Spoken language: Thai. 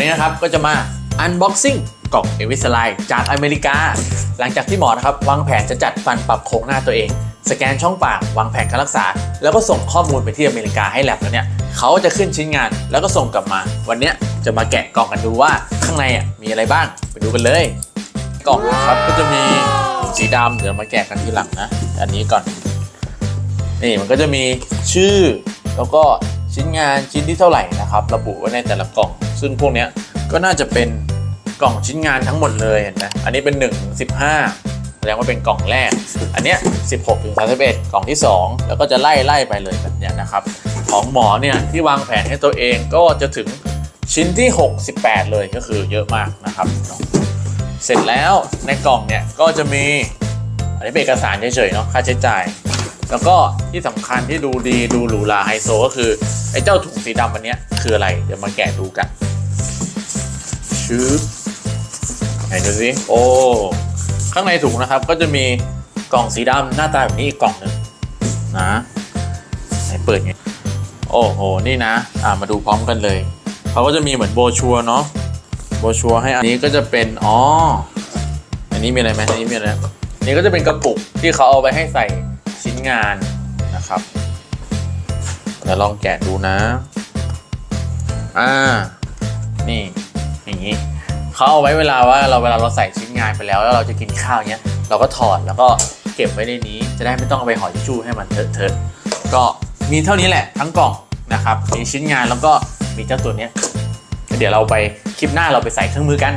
วันนี้นะครับก็จะมา unboxing กล่องเอวิสไลจากอเมริกา หลังจากที่หมอนะครับวางแผนจะจัดฟันปรับโครงหน้าตัวเอง สแกนช่องปากวางแผนการรักษา แล้วก็ส่งข้อมูลไปที่อเมริกาให้แลบแล้วเนี่ยเขาจะขึ้นชิ้นงานแล้วก็ส่งกลับมา วันเนี้ยจะมาแกะกล่องกันดูว่าข้างในอะมีอะไรบ้างไปดูกันเลย กล่องนะครับก็จะมีสีดำเดี๋ยวมาแกะกันทีหลังนะ อันนี้ก่อน นี่มันก็จะมีชื่อแล้วก็ ชิ้นงานชิ้นที่เท่าไหร่นะครับ ระบุไว้ในแต่ละกล่อง ซึ่งพวกนี้ก็น่าจะเป็นกล่องชิ้นงานทั้งหมดเลยเห็นไหมอันนี้เป็น1ถึง15แสดงว่าเป็นกล่องแรก อันเนี้ย16ถึง31 กล่องที่ 2 แล้วก็จะไล่ไล่ไปเลยแบบนี้นะครับ ของหมอเนี่ยที่วางแผนให้ตัวเองก็จะถึงชิ้นที่ 68 เลยก็คือเยอะมากนะครับ เสร็จแล้วในกล่องเนี่ยก็จะมีอันนี้เป็นเอกสารเฉยๆเนาะค่าใช้จ่าย แล้วก็ที่สำคัญที่ดูดีดูหรูหราไฮโซก็คือ ไอ้เจ้าถุงสีดำอันเนี้ยคืออะไร เดี๋ยวมาแกะดูกันชืบไหนดูสิโอ้ข้างในถุงนะครับ ก็จะมีกล่องสีดำหน้าตาแบบนี้อีกกล่องหนึ่งนะไหนเปิดไงโอ้โหนี่นะ อ่ามาดูพร้อมกันเลยเขาก็จะมีเหมือนโบรชัวร์เนาะโบรชัวร์ให้อันนี้ก็จะเป็นอ๋ออันนี้มีอะไรไหมอันนี้มีอะไรนี่ก็จะเป็นกระปุกที่เขาเอาไปให้ใส่ ชิ้นงานนะครับเดี๋ยวลองแกะดูนะ อ่า นี่อย่างนี้เขาเอาไว้เวลาว่าเราเวลาเราใส่ชิ้นงานไปแล้ว แล้วเราจะกินข้าวเนี้ย เราก็ถอดแล้วก็เก็บไว้ในนี้ จะได้ไม่ต้องเอาไปห่อทิชชู่ให้มันเถอะๆก็มีเท่านี้แหละทั้งกล่องนะครับ มีชิ้นงานแล้วก็มีเจ้าตัวเนี้ยเดี๋ยวเราไปคลิปหน้าเราไปใส่เครื่องมือกัน